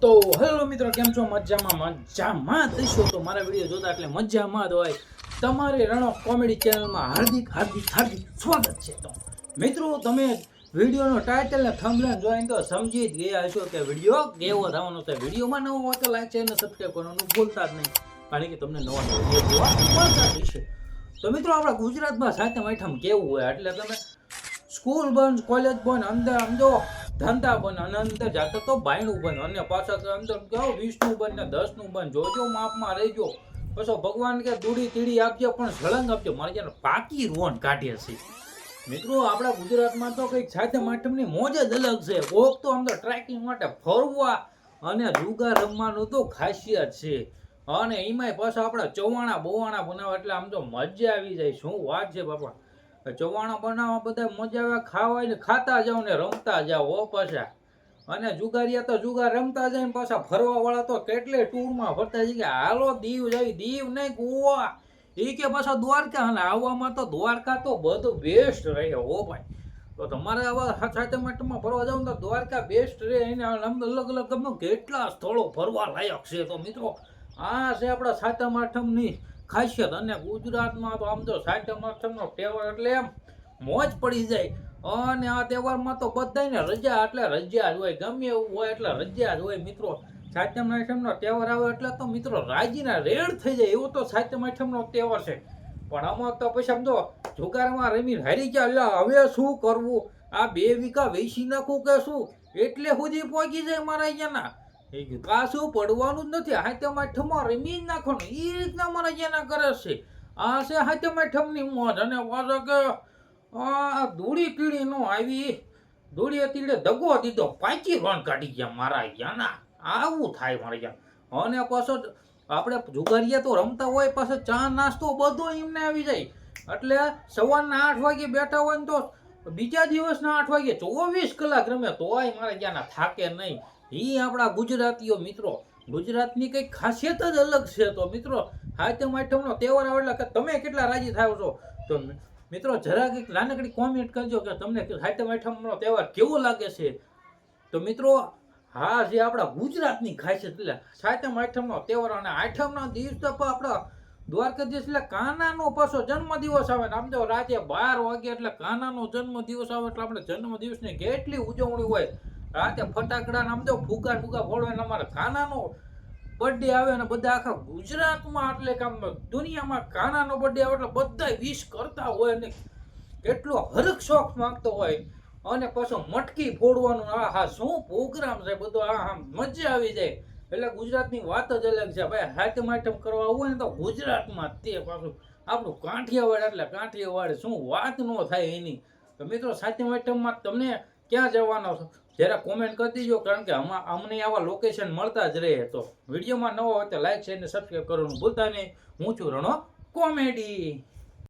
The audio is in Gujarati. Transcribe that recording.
તો હેલો મિત્રો, કેમ છો? મજામાં મજામાં દઈશો તો મારા વીડિયો જોતા એટલે મજામાં જ હોય. તમારી રણો કોમેડી ચેનલમાં હાર્દિક હાર્દિક હાર્દિક સ્વાગત છે તો. મિત્રો, તમે વિડીયોનો ટાઇટલ ને થંબનેલ જોઈને તો સમજી જ ગયા હશો કે વીડિયો કેવો થવાનો છે. વિડીયોમાં નવો હોય તો લાઈક છે અને સબસ્ક્રાઈબ કરવાનું ભૂલતા જ નહીં. કારણ કે તમને નવા નવા વીડિયો જોવા મળતા રહેશે તો મિત્રો, આપણા ગુજરાતમાં સાતમ, આઠમ કેવું હોય? એટલે તમે સ્કૂલ બંધ કોલેજ બંધ, અંદર સમજો ધંધા બંધ અને અંદર જાતો તો બાયણું બંધ અને પાછા અંદર કહો વીસનું બન ને દસનું બન, જોજો માપમાં રહેજો. પછી ભગવાન કે દૂડી તીડી આપજો, પણ સળંગ આપજો. મારે જ્યારે પાકી રોન કાઢીએ છે. મિત્રો, આપણા ગુજરાતમાં તો કંઈક સાથે માટમની મોજ જ અલગ છે. કોક તો આમ તો ટ્રેકિંગ માટે ફરવા અને જુગા રમવાનું તો ખાસિયત છે. અને એમાંય પાછા આપણા ચવાણા બોવાણા બનાવવા, એટલે આમ તો મજા આવી જાય. શું વાત છે, બાપા? ચવાણા બનાવવા બધા મજા આવે, ખાવા ને ખાતા જાવ ને રમતા જાવ હો પાછા. અને જુગારિયા તો જુગાર રમતા જાય ને પાછા ફરવા વાળા તો કેટલે ટૂરમાં ફરતા જાય. કે હાલો દીવ જાય, દીવ નહીં ગોવા એ કે પાછા દ્વારકા, અને આવવામાં તો દ્વારકા તો બધું બેસ્ટ રહે, હો ભાઈ. તો તમારે આવા સાથે માટમાં ફરવા જાવ તો દ્વારકા બેસ્ટ રહે, એને અલગ અલગ ગમે કેટલા સ્થળો ફરવા લાયક છે. તો મિત્રો, આ છે આપણા સાતમ આઠમની ખાસિયત અને ગુજરાતમાં તો આમ તો સાતમ આઠમનો તહેવાર એટલે એમ મોજ પડી જાય. અને આ તહેવારમાં તો બધાને રજા એટલે રજા જ હોય. ગમે એવું હોય એટલે રજા જ હોય મિત્રો. સાતમ આઠમનો તહેવાર આવે એટલે તો મિત્રો રાજીના રેડ થઈ જાય. એવો તો સાતમ આઠમનો તહેવાર છે. પણ આમાં તો પછી સમજો જુગારમાં રમી હારી ગયા. એટલે હવે શું કરવું? આ બે વીઘા વેચી નાખું કે શું? એટલે સુધી પહોંચી જાય મારા અહીંયાના. કીધું, કાશું પડવાનું જ નથી. હાથમાં ઠમા રમી નાખવાનું. એ રીતના મારા જેના કરે છે. આ છે હાથમાં ઠમની મોજ. અને પાછો કે આ ધૂળી કીડી નો આવી. ધૂળી તીડે દગો દીધો. પાંચી રણ કાઢી ગયા મારા અહીંયાના આવું થાય મારા અહીંયા અને પાછો આપણે જુગારીએ તો રમતા હોય પાછો ચા નાસ્તો બધો એમને આવી જાય. એટલે સવારના આઠ વાગે બેઠા હોય ને તો બીજા દિવસના આઠ વાગે ચોવીસ કલાક રમે તોય મારે ત્યાંના થાકે નહીં. એ આપણા ગુજરાતીઓ મિત્રો. ગુજરાતની કંઈક ખાસિયત જ અલગ છે તો મિત્રો હાથમ આઠમનો તહેવાર આવે એટલે તમે કેટલા રાજી થાવ છો? તો મિત્રો, જરાક એક નાનકડી કોમેન્ટ કરજો કે તમને હાથમ આઠમનો તહેવાર કેવો લાગે છે? તો મિત્રો, હા, જે આપણા ગુજરાતની ખાસિયત એટલે સાતમ આઠમનો તહેવાર અને આઠમના દિવસ તો પણ આપણા દ્વારકાધીશ એટલે કાનાનો પાછો જન્મદિવસ આવે ને આમ જો રાતે બાર વાગે એટલે કાનાનો જન્મદિવસ આવે એટલે આપણે જન્મદિવસની કેટલી ઉજવણી હોય. રાતે ફટાકડા આમ જો ફૂગા ફૂગા ફોડવા ને અમારે કાનાનો બર્થડે આવે અને બધા આખા ગુજરાતમાં એટલે કે આમ દુનિયામાં કાનાનો બર્થડે આવે એટલે બધા વિશ કરતા હોય અને કેટલો હરખ શોખ માંગતો હોય. અને પાછો મટકી ફોડવાનું આ હા શું પ્રોગ્રામ છે? બધો આ આમ મજા આવી જાય. એટલે ગુજરાતની વાત જ અલગ છે. ભાઈ હાથમ આઈટમ કરવા હોય ને તો ગુજરાતમાં તે પાછું આપણું કાંઠિયાવાડ એટલે કાંઠિયાવાડ. શું વાત ન થાય એની? તો મિત્રો સાતમ આઈટમમાં તમને ક્યાં જવાનો છો? જરા કોમેન્ટ કરી દીજો, કારણ કે આમાં અમને આવા લોકેશન મળતા જ રહે તો. વિડીયોમાં નવો હોય તો લાઈક શેર ને સબસ્ક્રાઈબ કરવાનું ભૂલતા નહીં. હું છું રણો કોમેડી.